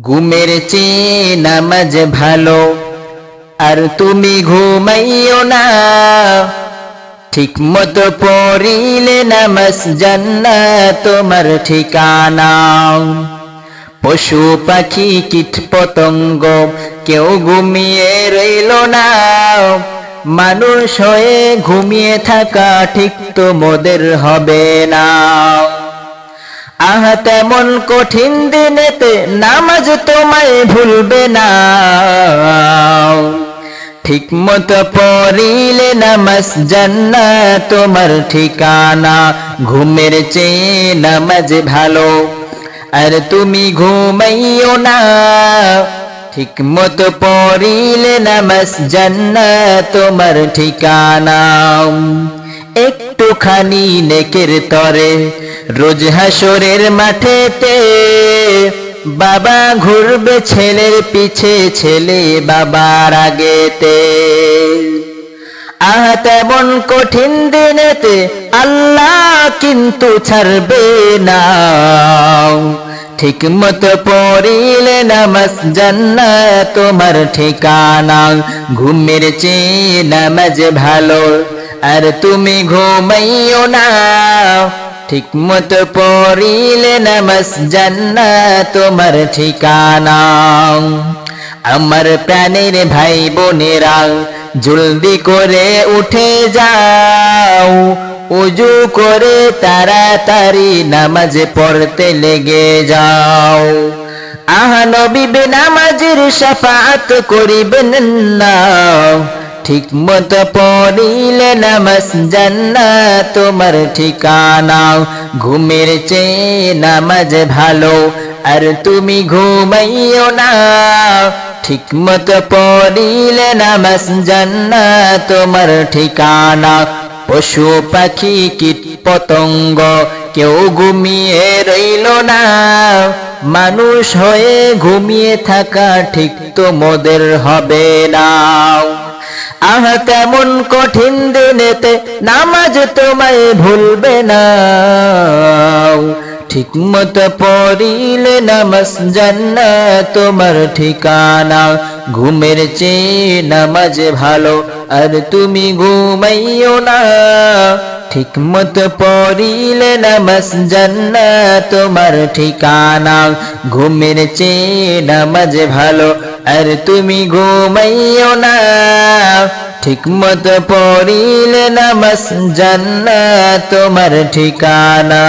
ঘুমের চেয়ে নামাজ ভালো। আর তুমি ঘুমাইও না। ঠিক মতো পড়িলে নামাজ জান্না তোমার ঠিকানা। পশু পাখি কীট পতঙ্গ, কেউ ঘুমিয়ে রইল না। মানুষ হয়ে ঘুমিয়ে থাকা ঠিক তো মোদের হবে না। আহা তেমন কঠিন দিনেতে নামাজ তোমায় ভুলবে না। ঠিক মতো পড়িলে নামাজ জান্না তোমার ঠিকানা, ঘুমের চেয়ে নামাজ ভালো। আর তুমি ঘুমাইও না। ঠিক মতো পড়িলে নামাজ জান্না তোমার ঠিকানা। একটুখানি নেকের তরে রোজ হাসরের মাঠেতে বাবা ঘুরবে ছেলের পিছে, ছেলে বাবার আগেতে। আহ, তেমন কঠিন দিনেতে আল্লাহ কিন্তু ছাড়বে না। ঠিক মতো পড়িলে নামাজ জান্না তোমার ঠিকানা। ঘুমের চেয়ে নামাজ ভালো। আর তুমি ঘুমাইও না। ঠিক মতো পড়িলে নামাজ তোমার ঠিকানা। আমার প্রাণের ভাই বোনেরা জলদি করে উঠে যাও। উজু করে তাড়াতাড়ি নামাজ পড়তে লেগে যাও। আহা নবী নামাজের সাফাত করিবেন না। ঠিক মতো পড়িলে নামাজ জান্না তোমার ঠিকানাও। ঘুমের চেয়ে নামাজ ভালো, আর তুমি ঘুমাইও না। ঠিক মতো পড়িলে নামাজ জান্না তোমার ঠিকানা। পশু পাখি কীট পতঙ্গ, কেউ ঘুমিয়ে রইল না। মানুষ হয়ে ঘুমিয়ে থাকা ঠিক তো মোদের হবে না। আহ, তেমন কঠিন দিনেতে নামাজ তোমায় ভুলবে না। ঠিক মতো পড়িলে নামাজ জান্না তোমার ঠিকানা। ঘুমের চেয়ে নামাজ ভালো, আর তুমি ঘুমাইও না। ঠিক মতো পড়িলে নামাজ জান্না তোমার ঠিকানা। ঘুমের চেয়ে নামাজ ভালো আর তুমি ঘুমাইও না। ঠিক মতো পড়িলে নামাজ জান্নাত তোমার ঠিকানা।